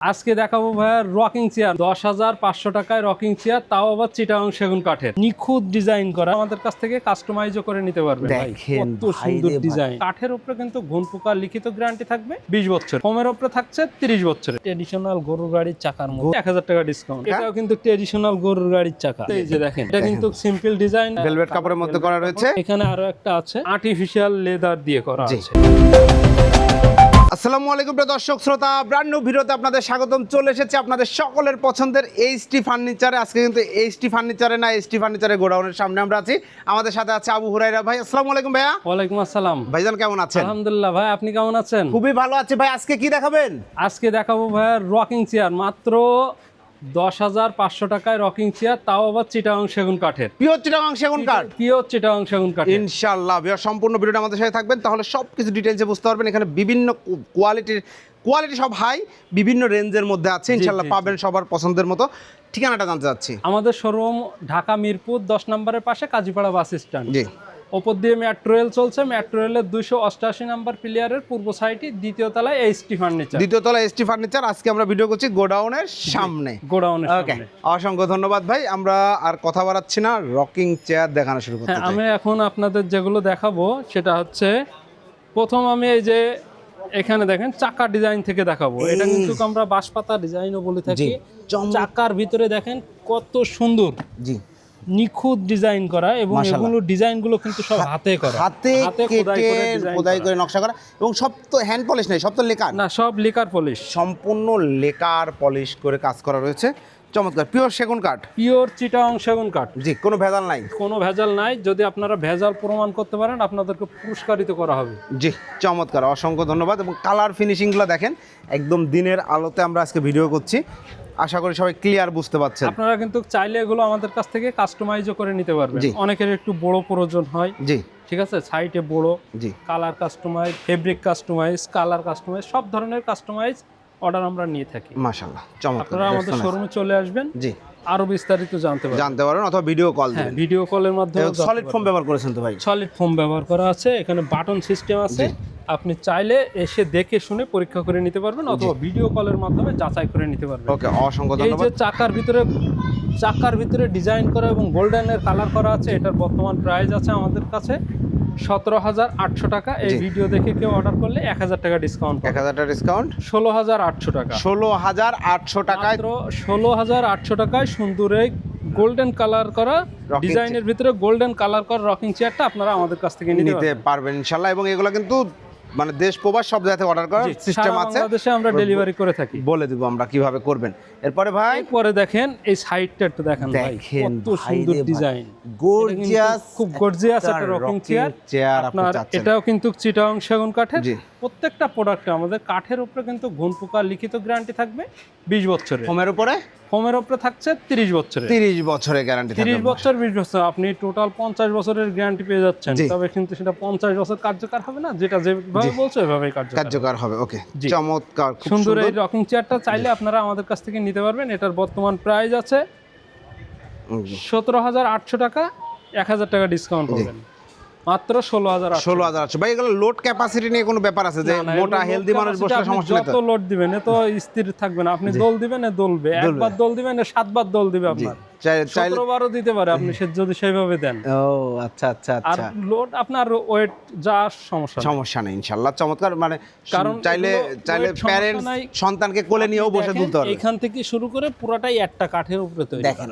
আজকে দেখাবো ভাইয়া রকিং চেয়ার দশ হাজার পাঁচশো টাকায় রকিং চেয়ার তাও আবার চিটাং সেগুন কাঠের। নিখুঁত ডিজাইন করা। আমাদের কাছ থেকে কাস্টমাইজও করে নিতে পারবে ভাই। কত সুন্দর ডিজাইন কাঠের উপরে কিন্তু ঘুন পোকার লিখিত গ্যারান্টি থাকবে বিশ বছর কমের উপরে থাকছে তিরিশ বছর ট্রেডিশনাল গরুর গাড়ির চাকার মধ্যে। এক হাজার টাকা ডিসকাউন্ট হ্যাঁ। এটাও কিন্তু ট্রেডিশনাল গরুর গাড়ির চাকা। এই যে দেখেন। এটা কিন্তু সিম্পল ডিজাইন ভেলভেট কাপড়ের মধ্যে করা রয়েছে। এখানে আরও একটা আছে। আর্টিফিশিয়াল লেদার দিয়ে করা। আছে। আসসালামু আলাইকুম প্রিয় দর্শক শ্রোতা ব্র্যান্ড নিউ ভিডিওতে আপনাদের স্বাগতম। চলে এসেছে আপনাদের সকলের পছন্দের এইচটি ফার্নিচারে আজকে কিন্তু এইচটি ফার্নিচারে না এইচটি ফার্নিচারে গোডাউনের সামনে আমরা আছি। আমাদের সাথে আছে আবু হুরাইরা ভাই আসসালামু আলাইকুম ভাইয়া। ওয়ালাইকুম আসসালাম। ভাইজান কেমন আছেন? আলহামদুলিল্লাহ ভাই আপনি কেমন আছেন? খুবই ভালো আছে ভাই আজকে কি দেখাবেন? আজকে দেখাবো ভাই রকিং চেয়ার মাত্র দশ হাজার পাঁচশো টাকায় রকিং চেয়ার তাও আবার চিটাং সেগুন কাঠের। পিওর চিটাগাং সেগুন কাঠ? পিওর চিটাং সেগুন কাঠের। ইনশাআল্লাহ ভিউয়ার সম্পূর্ণ ভিডিওটা আমাদের সাথে থাকবেন তাহলে সব কিছু ডিটেলসে বুঝতে পারবেন এখানে বিভিন্ন কোয়ালিটির কোয়ালিটি সব হাই বিভিন্ন রেঞ্জের মধ্যে আছে জি। পাবেন সবার পছন্দের মতো। ঠিকানাটা জানতে চাচ্ছি। আমাদের শোরুম ঢাকা মিরপুর দশ নম্বরের পাশে কাজীপাড়া বাস স্ট্যান্ড। জি। ওপর দিয়ে মেট্রো রেল চলছে। মেট্রো রেলের দুইশো অষ্টআশি নাম্বার প্লেয়ারের পূর্ব সাইডে দ্বিতীয় তলায় এইচটি ফার্নিচার দ্বিতীয় তলা এসটি ফার্নিচার আজকে আমরা ভিডিও করছি গোডাউনের সামনে। গোডাউনের ওকে অসংখ্য ধন্যবাদ ভাই। আমরা আর কথা বাড়াচ্ছি না রকিং চেয়ার দেখানো শুরু করতে হ্যাঁ আমি এখন আপনাদের যেগুলো দেখাবো সেটা হচ্ছে প্রথম আমি এই যে এখানে দেখেন চাকা ডিজাইন থেকে দেখাবো। এটা কিন্তু আমরা বাঁশপাতা ডিজাইনও বলে থাকি। চাকার ভিতরে দেখেন কত সুন্দর। জি। নিখুঁত ডিজাইন করা এবং। এগুলো ডিজাইনগুলো কিন্তু সব হাতে করা। হাতে কেটে করে খোদাই করে। নকশা করা। এবং সব তো হ্যান্ড পলিশ নেই সব তো লেকার? না সব লেকার পলিশ সম্পূর্ণ লেকার পলিশ করে কাজ করা রয়েছে। চমৎকার। পিওর সেগুন কাঠ? পিওর চিটাং সেগুন কাঠ। জি কোনো ভেজাল নাই? কোনো ভেজাল নাই। যদি আপনারা ভেজাল প্রমাণ করতে পারেন আপনাদেরকে পুরস্কারিত করা হবে। জি চমৎকার। অসংখ্য ধন্যবাদ। এবং কালার ফিনিশিংগুলো দেখেন একদম দিনের আলোতে আমরা আজকে ভিডিও করছি। আশা করি সবাই ক্লিয়ার বুঝতে পারছেন। আপনারা কিন্তু চাইলে এগুলো আমাদের কাছ থেকে কাস্টমাইজও করে নিতে পারবেন। অনেকের একটু বড় প্রয়োজন হয়। জি। ঠিক আছে? সাইটে বড় জি। Colour customise fabric customise colour customise সব ধরনের কাস্টমাইজ অর্ডার আমরা নিয়ে থাকি। মাশাল্লাহ চমৎকার। আপনারা আমাদের শোরুমে চলে আসবেন। জি। আরও বিস্তারিত জানতে পারবেন। জানতে পারেন অথবা ভিডিও কল হ্যাঁ দিবেন। ভিডিও কলের মাধ্যমে সলিড ফোম ব্যবহার করেছেন তো ভাই। সলিড ফোম ব্যবহার করা আছে এখানে বাটন সিস্টেম আছে। আপনি চাইলে এসে দেখে শুনে পরীক্ষা করে নিতে পারবেন অথবা ভিডিও কলের মাধ্যমে যাচাই করে নিতে পারবেন। ওকে অসংখ্য ধন্যবাদ এই যে চাকার ভিতরে চাকার ভিতরে ডিজাইন করা এবং গোল্ডেনের কালার করা আছে এটার বর্তমান প্রাইস আছে আমাদের কাছে। সতেরো হাজার আটশো টাকা। এই ভিডিও দেখে কেউ অর্ডার করলে এক হাজার টাকা ডিসকাউন্ট এক হাজার টাকা ডিসকাউন্ট ষোলো হাজার আটশো টাকা। ষোলো হাজার আটশো টাকায় ষোলো হাজার আটশো টাকায় সুন্দর এই গোল্ডেন কালার করা ডিজাইনের ভিতরে গোল্ডেন কালার করা রকিং চেয়ারটা আপনারা আমাদের কাছ থেকে নিতে পারবেন ইনশাল্লাহ। এবং এগুলো কিন্তু মানে দেশ প্রবাস সব জায়গাতে অর্ডার করার সিস্টেম আছে। বাংলাদেশে আমরা ডেলিভারি করে থাকি। বলে দিব আমরা কীভাবে করবেন। এরপরে ভাই? পরে দেখেন এই সাইডটা একটু দেখেন ভাই। কত সুন্দর ডিজাইন গর্জিয়াস খুব গর্জিয়াস একটা রকিং চেয়ার চেয়ার আপনি আপনার চাচ্ছেন। এটাও কিন্তু চিটাং সেগুন কাঠের। জি। প্রত্যেকটা প্রোডাক্টে আমাদের কাঠের উপরে কিন্তু ঘুন পোকা লিখিত গ্যারান্টি থাকবে বিশ বছরের। ফোমের উপরে? ফোমের উপরে থাকছে তিরিশ বছরের। তিরিশ বছরের গ্যারান্টি তিরিশ থাকবে বছর বিশ বছর আপনি টোটাল পঞ্চাশ বছরের গ্যারান্টি পেয়ে যাচ্ছেন। তবে কিন্তু সেটা পঞ্চাশ বছর কার্যকর হবে না? যেটা যেভাবে বলছো এভাবেই কার্যকর হবে। কার্যকর হবে ওকে। চমৎকার খুব সুন্দর এই রকিং চেয়ারটা চাইলে আপনারা আমাদের কাছ থেকে নিতে পারবেন। এটার বর্তমান প্রাইস আছে সতেরো হাজার আটশো টাকা এক হাজার টাকা ডিসকাউন্ট পাবেন। মাত্র ষোলো হাজার ষোলো হাজার আটশো। ভাই এগুলো লোড ক্যাপাসিটি নিয়ে কোনো ব্যাপার আছে যে মোটা হেলদি মানুষ বসলে সমস্যা যত তো। লোড দিবেন এত স্থির থাকবে না। আপনি দোল দিবেন দোলবে। একবার দোল দিবেন সাতবার দোল দিবে আপনার। চাই- সতেরো দিতে পারে আপনি সে যদি সেইভাবে দেন। ও আচ্ছা আচ্ছা আর আচ্ছা। লোড আপনার ওয়েট যা সমস্যা সমস্যা নেই ইনশাল্লাহ। চমৎকার মানে কারণ চাইলে চাইলে প্যারেন্টস। সন্তানকে কোলে নিয়েও বসে তুলতে পারবে। এখান থেকে শুরু করে পুরাটাই একটা কাঠের উপরে তৈরি দেখেন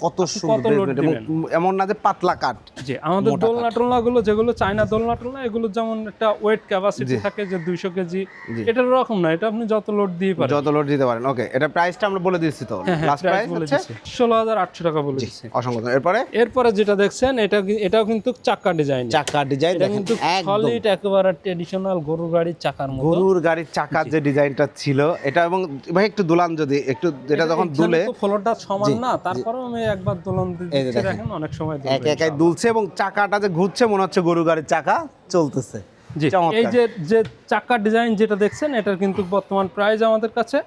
কত সুন্দর এবং এমন না যে পাতলা কাঠ। আমাদের দোলনা টোলনা গুলো যেগুলো চায়না দোলনা টোলনা এগুলো যেমন একটা ওয়েট ক্যাপাসিটি থাকে যে দুইশো কেজি জি। এটার রকম না এটা আপনি যত লোড দিয়ে পারেন। যত লোড দিতে পারেন ওকে এটা প্রাইসটা আমরা বলে দিচ্ছি তো। লাস্ট প্রাইস বলে হচ্ছে দিচ্ছি। ষোলো হাজার আটশো টাকা বলে দিচ্ছি। অসংখ্য এরপরে? এরপরে যেটা দেখছেন এটা এটাও কিন্তু চাক্কা ডিজাইন চাকা ডিজাইন এটা কিন্তু সলিড একেবারে ট্রেডিশনাল গরুর গাড়ির চাকার মতো। গরুর গাড়ির চাকার যে ডিজাইনটা ছিল এটা এবং ভাই একটু দুলান যদি একটু এটা যখন দুলে ফ্লোরটা সমান না তারপরেও আমি একবার দোলন দিচ্ছি দেখেন অনেক সময় এক একাই দুলছে এবং চাকাটা যে ঘুরছে মনে হচ্ছে গরু গাড়ির চাকা চলতেছে। জি। এই যে যে চাকার ডিজাইন যেটা দেখছেন এটার কিন্তু বর্তমান প্রাইস আমাদের কাছে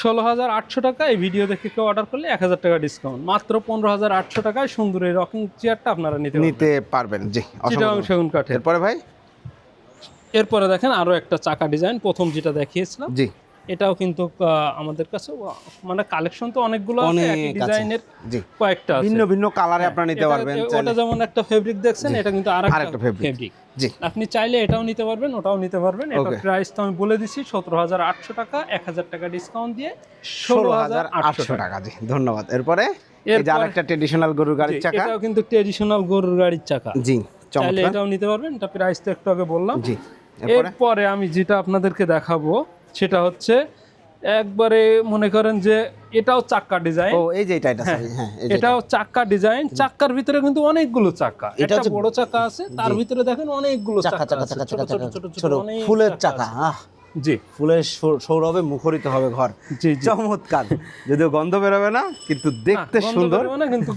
ষোলো হাজার আটশো টাকা। এই ভিডিও দেখে কেউ অর্ডার করলে এক হাজার টাকা ডিসকাউন্ট মাত্র পনেরো হাজার আটশো টাকায় সুন্দর এই রকিং চেয়ারটা আপনারা নিতে নিতে পারবেন জি। সেগুন কাঠের। এরপরে ভাই? এরপরে দেখেন আরও একটা চাকা ডিজাইন প্রথম যেটা দেখিয়েছিলাম। জি। এটাও কিন্তু আমাদের কাছে মানে কালেকশন তো অনেকগুলো আছে একই ডিজাইনের কয়েকটা ভিন্ন ভিন্ন কালারে আপনারা নিতে পারবেন ওটা যেমন একটা ফেব্রিক দেখছেন এটা কিন্তু আরেকটা ফেব্রিক জি। আপনি চাইলে এটাও নিতে পারবেন ওটাও নিতে পারবেন। এটা প্রাইস তো আমি বলে দিছি সতেরো হাজার আটশো টাকা এক হাজার টাকা ডিসকাউন্ট দিয়ে ষোলো হাজার আটশো টাকা। জি ধন্যবাদ। এরপরে এই যে এরপর- আরেকটা ট্রেডিশনাল গরুর গাড়ির চাকা। এটাও কিন্তু ট্রেডিশনাল গরুর গাড়ির চাকা। জি চাইলে এটাও নিতে পারবেন এটা প্রাইস তো একটু আগে বললাম। জি এরপরে আমি যেটা আপনাদেরকে দেখাবো সেটা হচ্ছে একবারে মনে করেন যে এটাও চাক্কা ডিজাইন ও এই যে এটা এটা হ্যাঁ এটাও চাক্কা ডিজাইন চাক্কার ভিতরে কিন্তু অনেকগুলো চাক্কা। এটা বড় চাকা আছে তার ভিতরে দেখেন অনেকগুলো চাকা চাকা চাকা চাকা ছোট ছোট ছোট ফুলের চাকা আহ। জি। ফুলের সৌরভে মুখরিত হবে ঘর। চমৎকার। যদিও গন্ধ বেরোবে না কিন্তু দেখতে হ্যাঁ, সুন্দর। না কিন্তু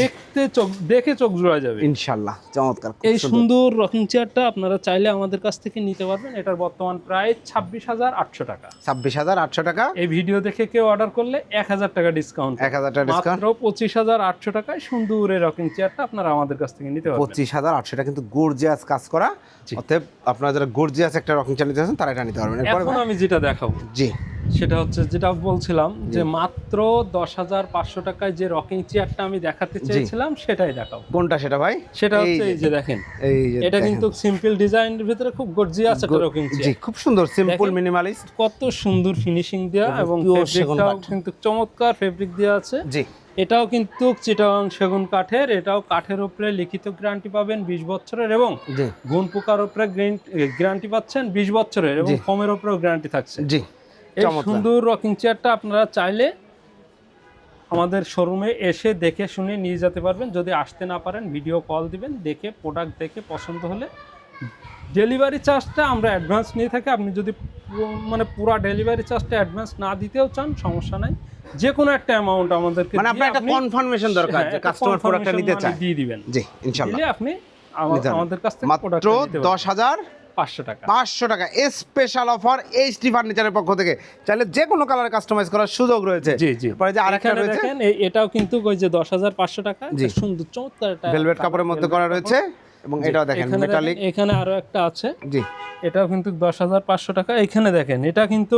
দেখতে চোখ দেখে চোখ জোড়া যাবে। ইনশাল্লাহ চমৎকার এই সুন্দর। রকিং চেয়ারটা আপনারা চাইলে আমাদের কাছ থেকে নিতে পারবেন। এটার বর্তমান প্রায় ছাব্বিশ হাজার আটশো টাকা। ছাব্বিশ হাজার আটশো টাকা? এই ভিডিও দেখে কেউ অর্ডার করলে এক হাজার টাকা ডিসকাউন্ট এক হাজার টাকা ডিসকাউন্ট? পঁচিশ হাজার আটশো টাকায় সুন্দর এই রকিং চেয়ারটা আপনারা আমাদের কাছ থেকে নিতে পারবেন। পঁচিশ হাজার আটশো টাকা কিন্তু গর্জিয়াস কাজ করা। অতএব আপনারা যারা গর্জিয়াস একটা রকিং চালিয়ে চাচ্ছেন তারা এটা নিতে পারবেন এখন আমি যেটা দেখাবো জি। সেটা হচ্ছে যেটা বলছিলাম যে মাত্র দশ হাজার পাঁচশো টাকায় যে রকিং চেয়ারটা আমি দেখাতে চেয়েছিলাম সেটাই দেখাবো। কোনটা সেটা ভাই? সেটা হচ্ছে যে- এই যে দেখেন। এটা কিন্তু সিম্পল ডিজাইনের ভিতরে খুব গর্জিয়াস একটা রকিং চেয়ার খুব সুন্দর সিম্পল। মিনিমালিস্ট কত সুন্দর ফিনিশিং দেওয়া এবং। কিন্তু চমৎকার ফেব্রিক দেওয়া আছে। জি। এটাও কিন্তু চিটাং সেগুন কাঠের এটাও কাঠের উপরে লিখিত গ্যারান্টি পাবেন বিশ বছরের এবং গুণ পোকার উপরে গ্যারান্টি পাচ্ছেন বিশ বছরের এবং ফোমের উপরেও গ্যারান্টি থাকছে। জি এই সুন্দর রকিং চেয়ারটা আপনারা চাইলে আমাদের শোরুমে এসে দেখে শুনে নিয়ে যেতে পারবেন। যদি আসতে না পারেন ভিডিও কল দিবেন দেখে প্রোডাক্ট দেখে পছন্দ হলে ডেলিভারি চার্জটা আমরা অ্যাডভান্স নিয়ে থাকি। আপনি যদি মানে পুরো ডেলিভারি চার্জটা অ্যাডভান্স না দিতেও চান সমস্যা নাই। যে কোনো একটা অ্যামাউন্ট আমাদেরকে মানে আপনার একটা কনফার্মেশন দরকার হ্যাঁ, যে কাস্টমার প্রোডাক্টটা নিতে চায়। দিয়ে দিবেন। জি ইনশাল্লাহ। দিলে আপনি। আমাদের কাছ থেকে মাত্র প্রোডাক্ট দশ হাজার পাঁচশো টাকা। পাঁচশো টাকা। স্পেশাল অফার এইচডি ফার্নিচারের পক্ষ থেকে। চাইলে যে কোনো কালারে কাস্টমাইজ করার সুযোগ রয়েছে। জি জি। পরে যে আরেকটা রয়েছে। এটাও কিন্তু ওই যে দশ হাজার পাঁচশো টাকা। সুন্দর চমৎকার একটা ভেলভেট কাপড়ের মধ্যে করা রয়েছে এবং এটাও দেখেন মেটালিক এখানে আরও একটা আছে। জি। এটাও কিন্তু দশ হাজার পাঁচশো টাকা। এখানে দেখেন এটা কিন্তু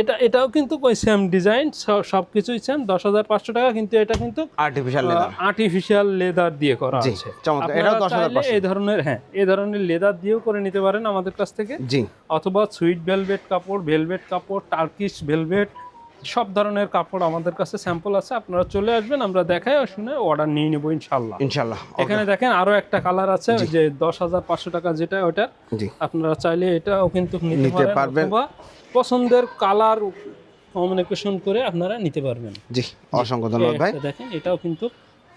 এটা এটাও কিন্তু ওই সেম ডিজাইন সব কিছুই সেম দশ হাজার পাঁচশো টাকা কিন্তু এটা কিন্তু আর্টিফিশিয়াল লেদার আর্টিফিশিয়াল লেদার দিয়ে করা আছে। চমৎকার। আপনারা এটাও 10,500 চাইলে এই ধরনের হ্যাঁ এই ধরনের লেদার দিয়েও করে নিতে পারেন আমাদের কাছ থেকে। জি। অথবা সুইট ভেলভেট কাপড় ভেলভেট কাপড় টার্কিশ ভেলভেট সব ধরনের কাপড় আমাদের কাছে স্যাম্পল আছে আপনারা চলে আসবেন আমরা দেখাই শুনে অর্ডার নিয়ে নেব ইনশাল্লাহ। ইনশাল্লাহ এখানে দেখেন আরও একটা কালার আছে যে দশ হাজার পাঁচশো টাকা যেটা ওটা জি। আপনারা চাইলে এটাও কিন্তু নিতে পারবেন। অথবা পছন্দের কালার কমিউনিকেশন করে আপনারা নিতে পারবেন। জি অসংখ্য ধন্যবাদ ভাই। দেখেন এটাও কিন্তু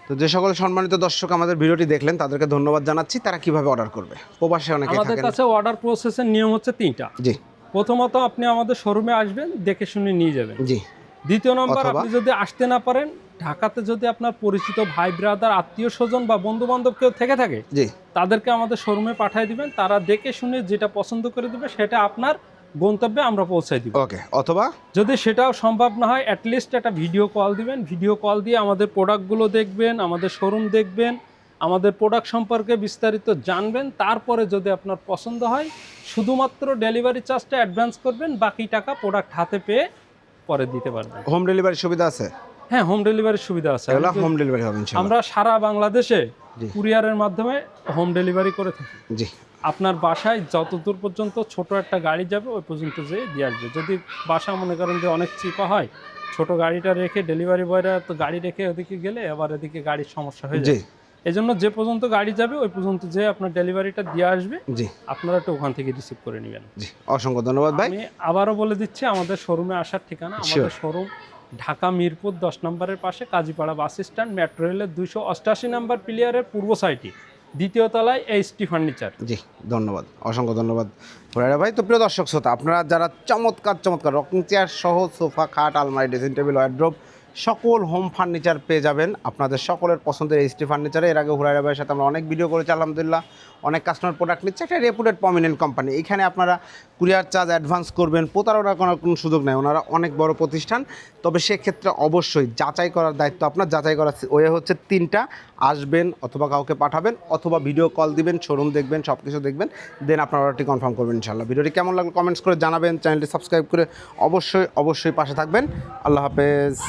তো যে সকল সম্মানিত দর্শক আমাদের ভিডিওটি দেখলেন তাদেরকে ধন্যবাদ জানাচ্ছি তারা কীভাবে অর্ডার করবে? প্রবাসে অনেকে আমাদের কাছে অর্ডার প্রসেসের নিয়ম হচ্ছে তিনটা। জি। প্রথমত আপনি আমাদের শোরুমে আসবেন দেখে শুনে নিয়ে যাবেন। জি। দ্বিতীয় নম্বর আপনি যদি আসতে না পারেন ঢাকাতে যদি আপনার পরিচিত ভাই ব্রাদার আত্মীয় স্বজন বা বন্ধু বান্ধব কেউ থেকে থাকে জি। তাদেরকে আমাদের শোরুমে পাঠিয়ে দিবেন তারা দেখে শুনে যেটা পছন্দ করে দেবে সেটা আপনার গন্তব্যে আমরা পৌঁছাই দিব। ওকে অথবা? যদি সেটাও সম্ভব না হয় অ্যাটলিস্ট একটা ভিডিও কল দিবেন। ভিডিও কল দিয়ে আমাদের প্রোডাক্টগুলো দেখবেন আমাদের শোরুম দেখবেন। আমাদের প্রোডাক্ট সম্পর্কে বিস্তারিত জানবেন তারপরে যদি আপনার পছন্দ হয় শুধুমাত্র ডেলিভারি চার্জটা অ্যাডভান্স করবেন বাকি টাকা প্রোডাক্ট হাতে পেয়ে পরে দিতে পারবেন। হোম ডেলিভারি সুবিধা আছে? হ্যাঁ হোম ডেলিভারির সুবিধা আছে। হোম ডেলিভারি হবে ইনশাআল্লাহ। আমরা সারা বাংলাদেশে কুরিয়ারের মাধ্যমে হোম ডেলিভারি করে থাকি। জি। আপনার বাসায় যত দূর পর্যন্ত ছোট একটা গাড়ি যাবে ওই পর্যন্ত যেয়ে দিয়ে আসবে। যদি বাসা মনে করেন যে অনেক চিপা হয় ছোট গাড়িটা রেখে ডেলিভারি বয়রা তো গাড়ি রেখে ওদিকে গেলে আবার এদিকে গাড়ির সমস্যা হয়ে যায়। এই জন্য যে পর্যন্ত গাড়ি যাবে ওই পর্যন্ত যে আপনার ডেলিভারিটা দিয়ে আসবে। জি। আপনারা একটু ওখান থেকে রিসিভ করে নেবেন। জি অসংখ্য ধন্যবাদ ভাই। আমি আবারও বলে দিচ্ছি আমাদের শোরুমে আসার ঠিকানা আমাদের শোরুম ঢাকা মিরপুর দশ নম্বরের পাশে কাজীপাড়া বাস স্ট্যান্ড মেট্রো রেলের দুইশো অষ্টাশি নম্বর প্লেয়ারের পূর্ব সাইটি দ্বিতীয় তলায় এইচটি ফার্নিচার জি ধন্যবাদ অসংখ্য ধন্যবাদ। হুরাইরা ভাই তো প্রিয় দর্শক শ্রোতা আপনারা যারা চমৎকার চমৎকার রকিং চেয়ার সহ সোফা খাট আলমারি ড্রেসিং টেবিল ওয়ার্ড্রোব সকল হোম ফার্নিচার পেয়ে যাবেন। আপনাদের সকলের পছন্দের এইচটি ফার্নিচারে এর আগে হুরাইরা ভাইয়ের সাথে আমরা অনেক ভিডিও করেছি, আলহামদুলিল্লাহ। অনেক কাস্টমার প্রোডাক্ট নিচ্ছে। একটা রেপুটেড প্রমিনেন্ট কোম্পানি এখানে আপনারা কুরিয়ার চার্জ অ্যাডভান্স করবেন। প্রতারণা করার কোনো সুযোগ নেই। ওনারা অনেক বড় প্রতিষ্ঠান। তবে সেক্ষেত্রে অবশ্যই যাচাই করার দায়িত্ব আপনার। যাচাই করার ওয়ে হচ্ছে তিনটা। আসবেন অথবা কাউকে পাঠাবেন অথবা ভিডিও কল দিবেন শোরুম দেখবেন সব কিছু দেখবেন। দেন আপনার অর্ডারটি কনফার্ম করবেন ইনশাল্লাহ ভিডিওটি কেমন লাগল? কমেন্টস করে জানাবেন। চ্যানেলটি সাবস্ক্রাইব করে অবশ্যই অবশ্যই পাশে থাকবেন। আল্লাহ হাফেজ।